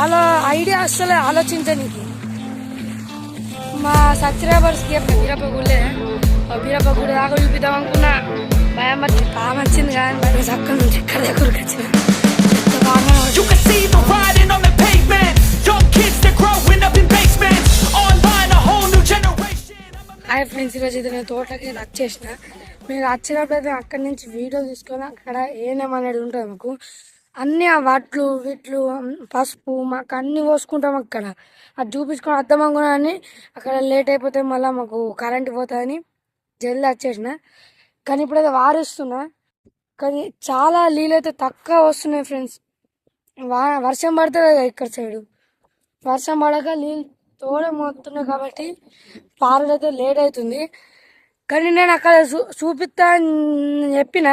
ఆలో ఐడియా అస్సలు ఆలోచించనీకి. మా సబ్స్క్రైబర్స్కి బీరప్ప గుళ్ళే బీరప్ప గుడి దాకా చూపిద్దాం అనుకున్నా. భయం వచ్చి బాగా వచ్చింది కానీ మరి చక్క నుంచి ఎక్కడ దగ్గరకు వచ్చింది. హాయ్ ఫ్రెండ్స్ ఈరోజు ఇది నేను తోటకి వచ్చేసిన మీరు వచ్చినప్పుడు అయితే అక్కడి నుంచి వీడియో తీసుకొని అక్కడ ఏనేం అనేది ఉంటుంది మాకు. అన్ని ఆ వట్లు విట్లు పసుపు మాకు అన్ని పోసుకుంటాం అక్కడ. అది చూపించుకొని అర్థం అని అక్కడ లేట్ అయిపోతే మళ్ళీ మాకు కరెంట్ పోతుందని జల్దీ వచ్చేసిన. కానీ ఇప్పుడైతే వారిస్తున్నా. కానీ చాలా నీళ్ళు అయితే తక్కువ వస్తున్నాయి ఫ్రెండ్స్ వా వర్షం పడుతుంది కదా ఇక్కడ సైడు వర్షం పడక నీళ్ళు తోడ మోతున్నాయి కాబట్టి పారడైతే అయితే లేట్ అవుతుంది. కానీ నేను అక్కడ చూ చూపిస్తా అని చెప్పిన.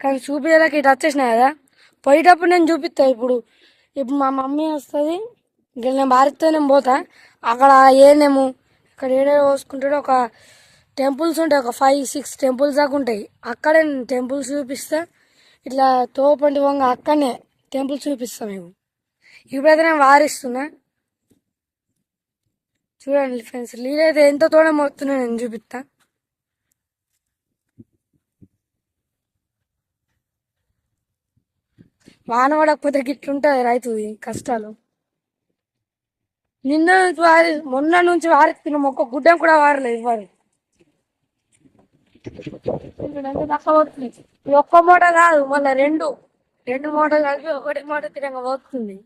కానీ చూపించడానికి ఇటు వచ్చేసిన కదా. పోయేటప్పుడు నేను చూపిస్తా ఇప్పుడు. ఇప్పుడు మా మమ్మీ వస్తుంది. ఇంకా నేను భారత్తో నేను పోతా. అక్కడ ఏనేమో ఇక్కడ ఏడే పోసుకుంటాడో ఒక టెంపుల్స్ ఉంటాయి. ఒక ఫైవ్ సిక్స్ టెంపుల్స్ దాకా ఉంటాయి. అక్కడే నేను టెంపుల్స్ చూపిస్తా. ఇట్లా తోపంటి వంగ అక్కడనే టెంపుల్స్ చూపిస్తా మేము ఇప్పుడైతే నేను వారిస్తున్నా. చూడండి ఫ్రెండ్స్ నీళ్ళైతే ఎంత తోడ మోస్తున్నా నేను చూపిస్తాను వాన పడకపోతే గిట్లుంటుంది రైతుది కష్టాలు. నిన్న నుంచి వారి మొన్న నుంచి వారిస్తున్నాం ఒక్క గుడ్డం కూడా వారలేదు ఇవ్వాలి ఒక్క మూట కాదు మళ్ళీ రెండు. రెండు మూటలు కలిపి ఒకటి మూట తిరంగా పోతుంది.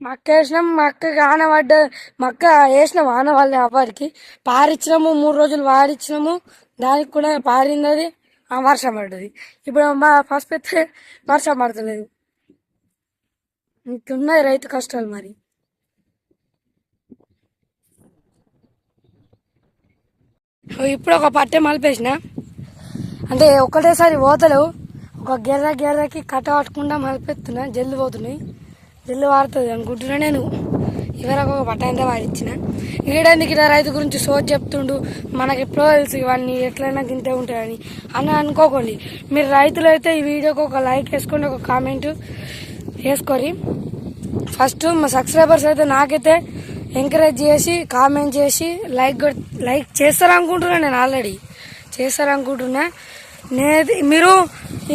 మా అక్క వేసినాం మా అక్కకి ఆన పడ్డ మా అక్క వేసినాం ఆన వాళ్ళ అవ్వరికి. పారిచ్చినాము మూడు రోజులు వారిచ్చినాము. దానికి కూడా పారింది అది వర్షం పడ్డది. ఇప్పుడు మా ఫస్ట్ పెడితే వర్షం పడతలేదు. ఇంకున్నాయి రైతు కష్టాలు మరి. ఇప్పుడు ఒక పట్టె మలిపేసిన? అంటే ఒకటేసారి పోతలేవు. ఒక గెర్ర గెర్రకి కట్ట పట్టకుండా మలిపెత్తున్నా. జల్లు పోతున్నాయి. జల్లు వాడుతుంది అనుకుంటున్నా నేను. ఇవరకు ఒక పట్ట వాడిచ్చిన. ఈడెందుకు ఇలా రైతు గురించి సోచ్ చెప్తుండు? మనకి ఎప్పుడో తెలుసు ఇవన్నీ ఎట్లయినా గింతే ఉంటాయని అని అనుకోకండి. మీరు రైతులు అయితే ఈ వీడియోకి ఒక లైక్ వేసుకోండి ఒక కామెంట్ వేసుకొని ఫస్ట్ మా సబ్స్క్రైబర్స్ అయితే నాకైతే ఎంకరేజ్ చేసి కామెంట్ చేసి లైక్ లైక్ చేస్తారనుకుంటున్నా నేను ఆల్రెడీ. చేస్తారనుకుంటున్నా. నేను మీరు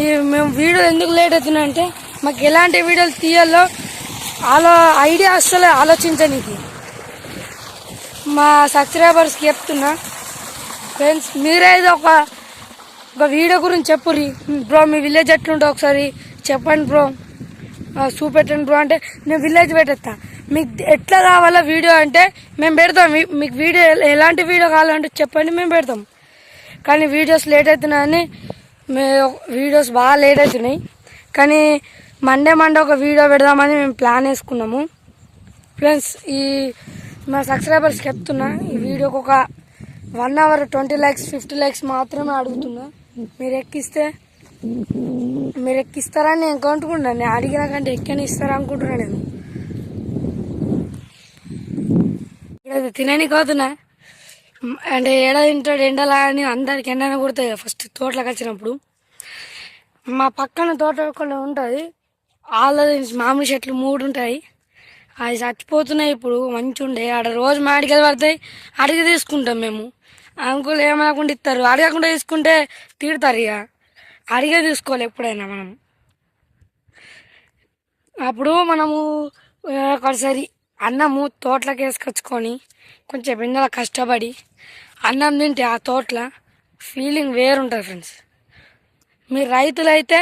ఈ మేము వీడియో ఎందుకు లేట్ అవుతున్నా అంటే మాకు ఎలాంటి వీడియోలు తీయాలో ఆలో ఐడియా అస్సలు ఆలోచించనీకి. మా సబ్స్క్రైబర్స్కి చెప్తున్నా ఫ్రెండ్స్ మీరేదో ఒక ఒక వీడియో గురించి చెప్పుర్రి. బ్రో మీ విలేజ్ ఎట్లుంటే ఒకసారి చెప్పండి బ్రో. చూపెట్టండి బ్రో. అంటే నేను విలేజ్ పెట్టేస్తా మీకు ఎట్లా కావాలా వీడియో అంటే మేము పెడతాం. మీకు వీడియో ఎలాంటి వీడియో కావాలంటే చెప్పండి మేము పెడతాం. కానీ వీడియోస్ లేట్ అవుతున్నాయని మే వీడియోస్ బాగా లేట్ అవుతున్నాయి. కానీ మండే మండే ఒక వీడియో పెడదామని మేము ప్లాన్ వేసుకున్నాము. ఫ్రెండ్స్ ఈ మా సబ్స్క్రైబర్స్ చెప్తున్నా ఈ వీడియోకి ఒక one hour twenty lakhs fifty lakhs మాత్రమే అడుగుతున్నా. మీరు ఎక్కిస్తే మీరు ఎక్కిస్తారని నేను అనుకుంటున్నాను నేను అడిగిన కంటే ఎక్కని ఇస్తారా అనుకుంటున్నా నేను. ఇక్కడ తినని పోతున్నా అంటే ఏడ తింటాడు ఎండలా అని అందరికి ఎండనే కొడతాయి కదా ఫస్ట్ తోటలోకి వచ్చినప్పుడు. మా పక్కన తోట ఒకళ్ళు ఉంటుంది. వాళ్ళది మామిడి చెట్లు మూడు ఉంటాయి అవి చచ్చిపోతున్నాయి ఇప్పుడు మంచిగా ఉండే ఆడ రోజు మాడికలు పడతాయి. అడిగి తీసుకుంటాం మేము. అంకుల్ ఏమనకుండా ఇస్తారు. అడగకుండా తీసుకుంటే తిడతారు ఇక. అడిగే తీసుకోవాలి ఎప్పుడైనా మనం. అప్పుడు మనము ఒకసారి అన్నము తోటలోకి వేసుకొచ్చుకొని కొంచెం ఎండలో కష్టపడి అన్నం తింటే ఆ తోటలో ఫీలింగ్ వేరుంటుంది ఫ్రెండ్స్ మీరు రైతులైతే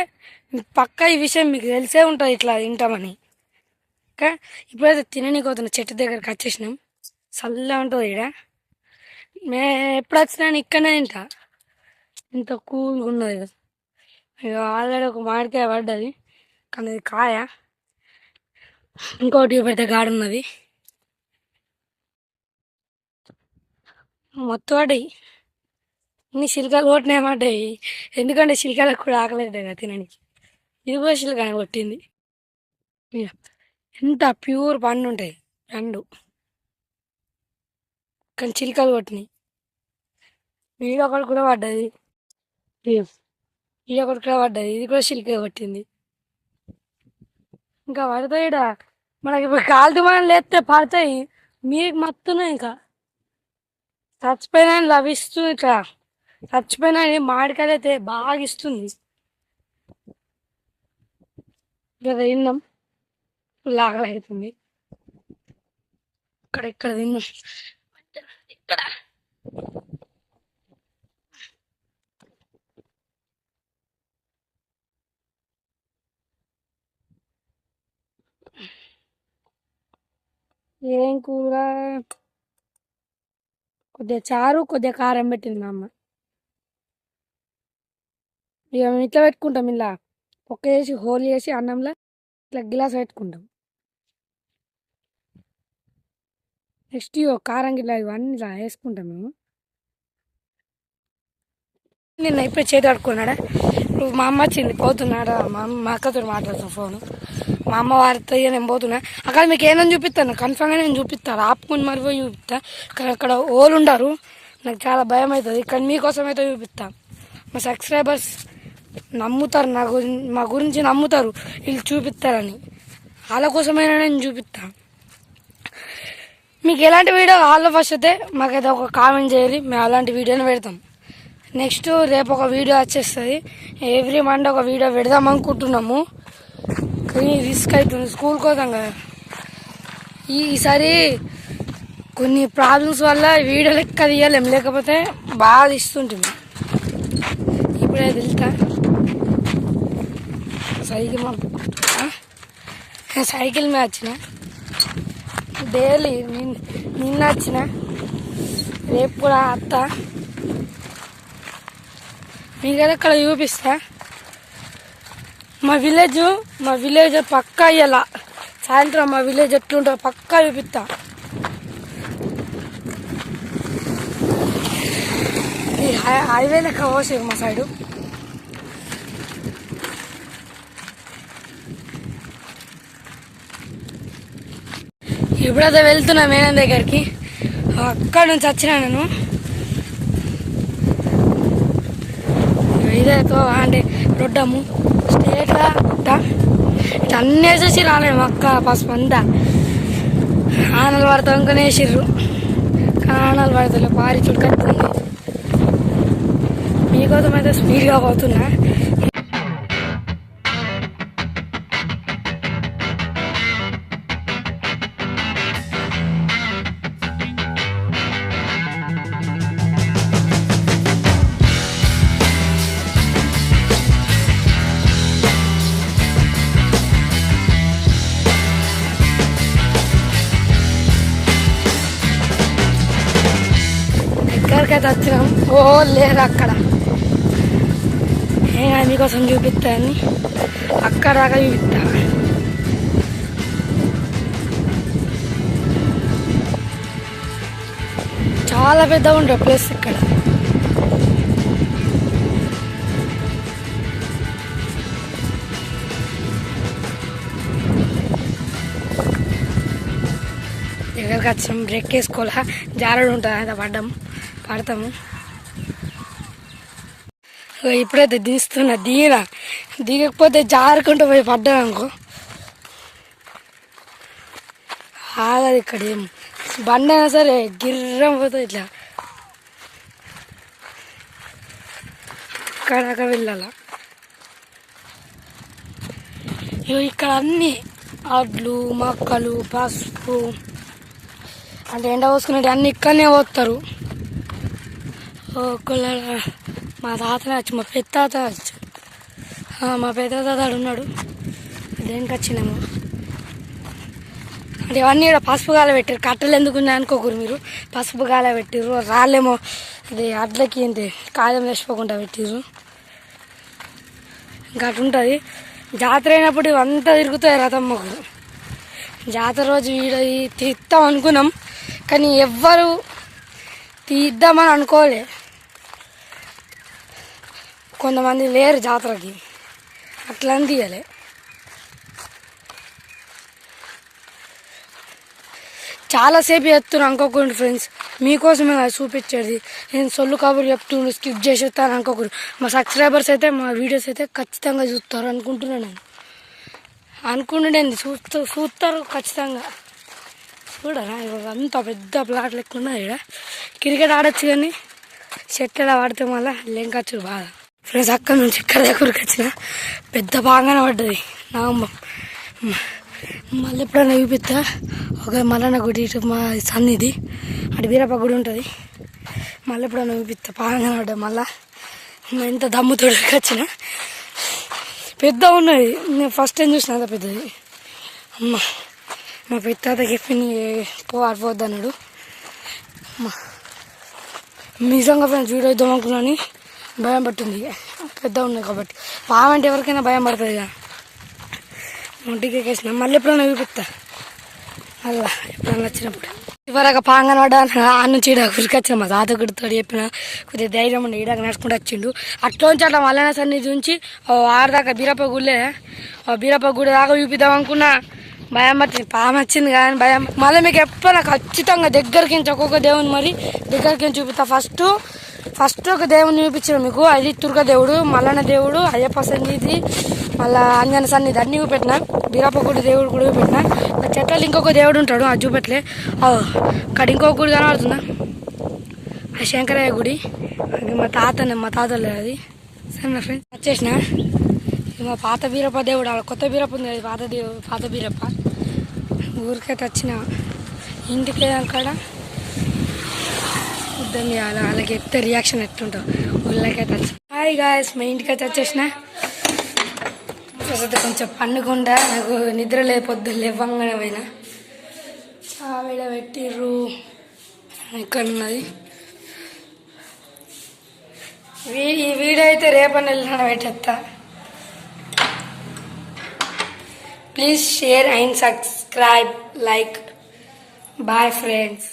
పక్క ఈ విషయం మీకు తెలిసే ఉంటుంది ఇట్లా తింటామని. ఓకే? ఇప్పుడైతే తిననీకి చెట్టు దగ్గరికి వచ్చేసినాం. చల్లగా ఉంటుంది ఇక్కడ మే ఎప్పుడు వచ్చినా ఇక్కడనే తింటా. ఇంత కూల్గా ఉన్నది. కదా ఇక ఆల్రెడీ ఒక మామిడికాయ పడ్డది. కానీ అది కాయ. ఇంకోటి పెద్ద గాడు ఉన్నది. మొత్తం పడ్డాయి. ఇన్ని శిల్కాలు కొట్టినాయి పడ్డాయి ఎందుకంటే శిల్కాలకు కూడా ఆకలేదు కదా తినడానికి ఇది కూడా కానీ కొట్టింది ఎంత ప్యూర్ పండు ఉంటాయి. పండు కానీ చిలికలు కొట్టినాయి. వీడియో ఒకటి కూడా పడ్డది. ఇది ఒకటి కూడా పడ్డది. ఇది కూడా చిలిక కొట్టింది. ఇంకా పడతాయి ఇక్కడ మనకి ఇప్పుడు కాలు మనం లేస్తే పడతాయి. మీకు మత్తున్నాయి ఇంకా. చచ్చిపోయినా లభిస్తుంది ఇట్లా. చచ్చిపోయినా మామిడికాయలు అయితే బాగా ఇస్తుంది. ఇక్కడ తిన్నాం. లాగా అవుతుంది. ఇక్కడ ఇక్కడ తిన్నాం. ఇక్కడ. ఏం కూర? కొద్దిగా చారు కొద్దిగా కారం పెట్టింది మా అమ్మ. ఇక మేము ఇట్లా పెట్టుకుంటాం ఇలా. ఒక్క చేసి హోల్ చేసి అన్నంలో ఇట్లా గిలాస్ పెట్టుకుంటాం. నెక్స్ట్ ఇగో కారం గిట్లా ఇవన్నీ ఇలా వేసుకుంటాం మేము. నిన్న ఇప్పుడు చేతి కడుక్కున్నాడా? ఇప్పుడు మా అమ్మ వచ్చింది పోతున్నాడా? మా అమ్మ మా అక్కతో మాట్లాడుతాను ఫోను. మా అమ్మ వారితో ఇక నేను పోతున్నా. అక్కడ మీకు ఏమని చూపిస్తాను? కన్ఫామ్గా నేను చూపిస్తాను ఆపుకుని మరి పోయి చూపిస్తా. అక్కడ అక్కడ ఓలు ఉండరు. నాకు చాలా భయం అవుతుంది కానీ మీకోసం అయితే చూపిస్తాను మా సబ్స్క్రైబర్స్ నమ్ముతారు నా గురించి మా గురించి నమ్ముతారు. వీళ్ళు చూపిస్తారని. వాళ్ళ కోసమైనా నేను చూపిస్తా. మీకు ఎలాంటి వీడియో వాళ్ళ ఫస్ట్ అయితే మాకైతే ఒక కామెంట్ చేయాలి. మేము అలాంటి వీడియోని పెడతాం. నెక్స్ట్ రేపు ఒక వీడియో వచ్చేస్తుంది. ఎవ్రీ మండే ఒక వీడియో పెడదాం అనుకుంటున్నాము. కానీ రిస్క్ అవుతుంది స్కూల్ కోసం కదా. ఈసారి కొన్ని ప్రాబ్లమ్స్ వల్ల వీడియో లెక్క తీయలేం. లేకపోతే బాగా ఇస్తుంటుంది. ఇప్పుడే వెళ్తా సైకిల్ మా సైకిల్ మీద వచ్చిన. డైలీ నిన్న వచ్చిన. రేపు కూడా అత్త మీకైతే ఇక్కడ చూపిస్తా? మా విలేజ్ మా విలేజ్ పక్కా ఇలా సాయంత్రం మా విలేజ్ ఎట్లుంటుందో పక్కా చూపిస్తా. హై- హైవే లెక్క పోసేది మా సైడు ఇప్పుడైతే వెళ్తున్నా మేనం దగ్గరికి. అక్కడ నుంచి వచ్చినా నేను. ఇదేతో అంటే రొడ్డము స్ట్రేట్గా గుట్ట ఇట్లా అన్నీ వేసేసి రాలేము అక్క పసుపు అంతా. ఆనలు పడతా ఇంకా వేసిర్రు. ఆనలు పడతలే పారి చుట్టుకొస్తుంది మీకోసం అయితే స్పీడ్గా పోతున్నా. దగ్గరకైతే వచ్చినాం ఓ లేరు అక్కడ. ఏం మీకోసం చూపిస్తాను అక్కడ దాకా చూపిస్తా. చాలా పెద్దగా ఉంటాయి ప్లేస్ ఇక్కడ. దగ్గరకు వచ్చినాం? బ్రేక్ వేసుకోవాలా? జారడు ఉంటుంది? అయితే పడ్డాం. పడతాము ఇగో ఇప్పుడైతే దిస్తున్నా దిగిన. దిగకపోతే జారుకుంటూ పోయి పడ్డాను అనుకో. ఆగదు ఇక్కడ ఏం. బండి అయినా సరే గిర్రం పోతుంది ఇట్లా. అక్కడ వెళ్ళాల? ఇగో ఇక్కడ అన్ని అడ్లు మొక్కలు పసుపు అంటే ఎండ పోసుకునేవి అన్ని ఇక్కడనే పోస్తారు ఒకళ్ళ మా తాత వచ్చి మా పెద్ద తాత వచ్చి. మా పెద్ద తాత ఉన్నాడు. దేనికి వచ్చినాము అంటే ఇవన్నీ ఇక్కడ పసుపు గాల పెట్టారు. కట్టెలు ఎందుకు ఉన్నాయి అనుకోకూరు మీరు? పసుపు గాల పెట్టారు రాళ్ళేమో అది అడ్లకి ఏంటి కాయం వేసిపోకుండా పెట్టారు ఇంకా అటుంటుంది జాతర అయినప్పుడు ఇవంతా తిరుగుతాయి రథమ్మకు. జాతర రోజు వీడ తీద్దాం అనుకున్నాం కానీ ఎవ్వరు తీద్దామని అనుకోలే. కొంతమంది లేరు జాతరకి. అట్లా అని తీయలే. చాలాసేపు చెప్తున్నాను అనుకోకండి ఫ్రెండ్స్ మీకోసమే అది చూపించేది. నేను సొల్లు కబురు చెప్తుండు స్కిప్ చేసేస్తాను అనుకోకండి మా సబ్స్క్రైబర్స్ అయితే మా వీడియోస్ అయితే ఖచ్చితంగా చూస్తారు అనుకుంటున్నాను నేను. అనుకుంటుండేది చూస్తూ చూస్తారు ఖచ్చితంగా. చూడరా ఇవాళ అంత పెద్ద ప్లాట్ లెక్క ఉన్నది ఇక్కడ క్రికెట్ ఆడచ్చు కానీ షెట్టెల్ ఆడితే మళ్ళీ లెంకచ్చు బాగా ఫ్రెండ్స్ అక్కడ నుంచి ఇక్కడ దగ్గరికి వచ్చిన పెద్ద బాగానే పడ్డది. నా మళ్ళీ ఎప్పుడైనా చూపిస్తా. ఒక మల్లన్న గుడి ఇటు మా సన్నిధి అటు వీరప్ప గుడి ఉంటుంది. మళ్ళీ ఎప్పుడైనా చూపిస్తా. బాగానే పడ్డా మళ్ళా. ఎంత దమ్ముతో వచ్చిన. పెద్ద ఉన్నది. నేను ఫస్ట్ టైం చూసిన అంత పెద్దది. అమ్మ. మా పెద్ద చెప్పింది పో అన్నాడు అమ్మ. నిజంగా ఫ్రెండ్స్ వీడియో ఇద్దాం అనుకున్నాను భయం పట్టింది. పెద్ద ఉన్నాయి కాబట్టి. పావంటే ఎవరికైనా భయం పడుతుంది కదా. ఒంటికి ఎక్కేసిన. మళ్ళీ ఎప్పుడైనా చూపిస్తా. మళ్ళా ఎప్పుడైనా వచ్చినప్పుడు. ఇవరక పాంగన పడ్డా ఆ నుంచి ఈడ ఉరికొచ్చిన మా తాత గుడితో చెప్పిన కొద్దిగా ధైర్యం ఉండి ఈడక నడుచుకుంటూ వచ్చిండు. అట్లోంచి అట్లా మల్లన్న సన్నిధి నుంచి ఓ ఆడదాకా బీరప్ప గుళ్ళే బీరప్ప గుడి దాకా చూపిద్దాం అనుకున్నా. భయం పట్టింది. పాము వచ్చింది కానీ భయం. మళ్ళీ మీకు ఎప్పుడైనా ఖచ్చితంగా దగ్గరికి ఒక్కొక్క దేవుని మరి దగ్గరికి చూపిస్తా. ఫస్ట్ ఫస్ట్ ఒక దేవుని చూపించిన మీకు అది దుర్గ దేవుడు మల్లన్న దేవుడు అయ్యప్ప సన్నిధి మళ్ళా అంజన సన్నిధి అన్ని చూపెట్టిన బీరప్ప గుడి దేవుడు కూడా చూపెట్టిన. చెట్లలో ఇంకొక దేవుడు ఉంటాడు అది చూపెట్టలే. అక్కడ ఇంకొక గుడి కనబడుతుందా? ఆ శంకరయ్య గుడి. అది మా తాతనే మా తాతలే అది. సరే ఫ్రెండ్స్ వచ్చేసిన? మా పాత బీరప్ప దేవుడు ఆడ కొత్త బీరప్ప ఉంది అది పాత దేవుడు పాత బీరప్ప ఊరికైతే వచ్చిన ఇంటికి అక్కడ యుద్ధం చేయాలి వాళ్ళకి ఎత్తే రియాక్షన్ ఎట్టుంటావు ఊళ్ళకైతే వచ్చి హాయ్ గాయస్ మా అయితే వచ్చేసిన. తర్వాత కొంచెం పండుకుండా నాకు నిద్ర లేపొద్దు లేవంగానే పోయినా. చావిడ పెట్టిర్రు. ఇక్కడ ఉన్నది వీ- ఈ వీడియో అయితే రేపని వెళ్ళిన పెట్టేస్తా please share and subscribe like bye friends